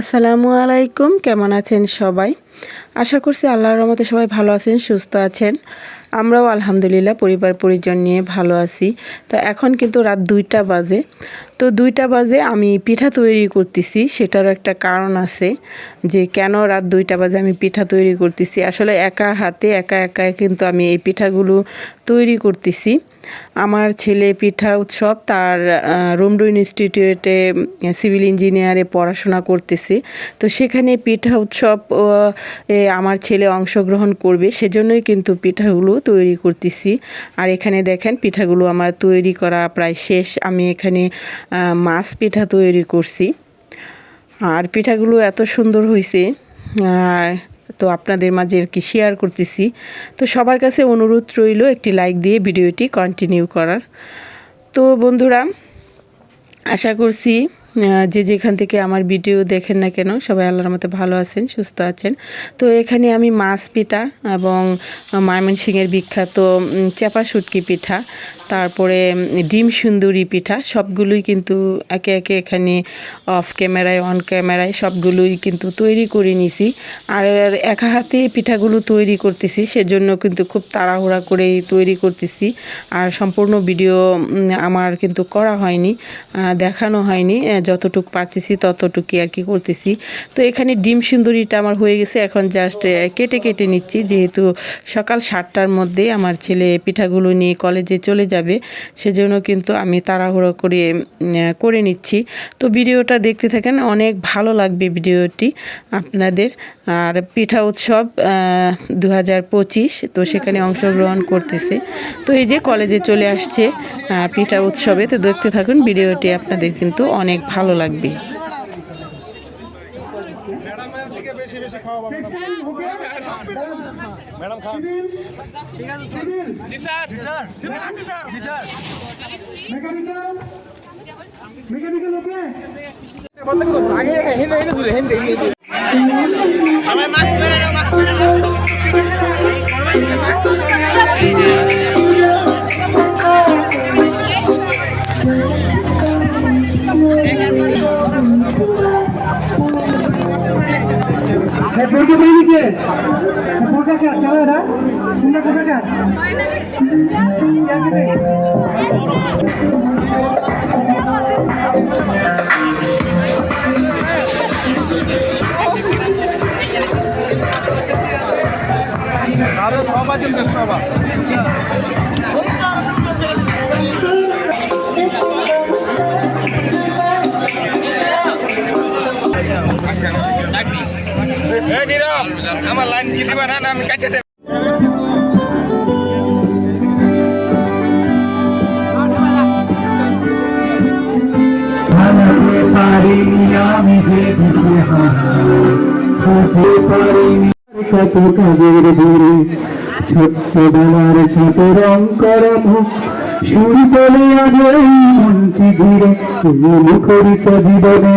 আসসালামু আলাইকুম, কেমন আছেন সবাই? আশা করছি আল্লাহর রহমতে সবাই ভালো আছেন, সুস্থ আছেন। আমরাও আলহামদুলিল্লাহ পরিবার পরিজন নিয়ে ভালো আছি। তো এখন কিন্তু রাত দুইটা বাজে। তো দুইটা বাজে আমি পিঠা তৈরি করতেছি, সেটারও একটা কারণ আছে যে কেন রাত দুইটা বাজে আমি পিঠা তৈরি করতেছি। আসলে একা হাতে, একা একা কিন্তু আমি এই পিঠাগুলো তৈরি করতেছি। আমার ছেলে পিঠা উৎসব, তার রুমডু ইনস্টিটিউটে সিভিল ইঞ্জিনিয়ারে পড়াশোনা করতেছে। তো সেখানে পিঠা উৎসব আমার ছেলে অংশগ্রহণ করবে, সেজন্যই কিন্তু পিঠাগুলো তৈরি করতেছি। আর এখানে দেখেন, পিঠাগুলো আমার তৈরি করা প্রায় শেষ। আমি এখানে মাছ পিঠা তৈরি করছি। আর পিঠাগুলো এত সুন্দর হয়েছে আর তো আপনাদের মাঝে আর কি শেয়ার করতেছি। তো সবার কাছে অনুরোধ রইল একটি লাইক দিয়ে ভিডিওটি কন্টিনিউ করার। তো বন্ধুরা, আশা করছি যে যেখান থেকে আমার ভিডিও দেখেন না কেন, সবাই আল্লাহর মতো ভালো আছেন, সুস্থ আছেন। তো এখানে আমি মাছ পিঠা এবং ময়মনসিংহের বিখ্যাত চাপা শুটকি পিঠা, তারপরে ডিম সুন্দরী পিঠা, সবগুলোই কিন্তু একে একে এখানে অফ ক্যামেরায়, অন ক্যামেরায় সবগুলোই কিন্তু তৈরি করে নিছি। আর একা হাতে পিঠাগুলো তৈরি করতেছি, সেজন্য কিন্তু খুব তাড়াহুড়া করেই তৈরি করতেছি। আর সম্পূর্ণ ভিডিও আমার কিন্তু করা হয়নি দেখানো হয়নি যতটুক পারতেছি ততটুকুই আর কি করতেছি। তো এখানে ডিম সুন্দরীটা আমার হয়ে গেছে, এখন জাস্ট কেটে কেটে নিচ্ছি। যেহেতু সকাল সাতটার মধ্যে আমার ছেলে পিঠাগুলো নিয়ে কলেজে চলে যাবে, সেজন্য কিন্তু আমি তাড়াহুড়ো করে করে নিচ্ছি। তো ভিডিওটা দেখতে থাকেন, অনেক ভালো লাগবে ভিডিওটি আপনাদের। আর পিঠা উৎসব দু হাজার পঁচিশ, তো সেখানে অংশগ্রহণ করতেছে। তো এই যে কলেজে চলে আসছে পিঠা উৎসবে, তো দেখতে থাকুন, ভিডিওটি আপনাদের কিন্তু অনেক ভালো লাগবে মাস্ক পরে মাস্ক বোরকা বাইরে কে বোরকা কে? চলো না তোমরা কোথা কে? আরও সবাই জন্য সবাই এই নীরব আমার লাইন আমি কাটে দেব। পারিনি আমি রং করা মুখ সুর বলে এই মনটি ঘিরে তুমি মুখরিত জীবনে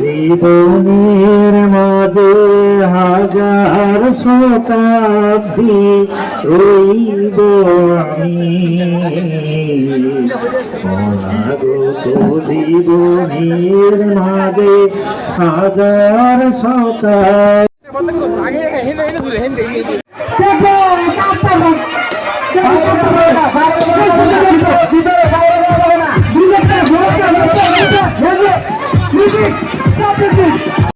জীবনের মাঝে হাজার শতাব্দী রইব আমি জীবনের মাঝে হাজার শতাব্দী।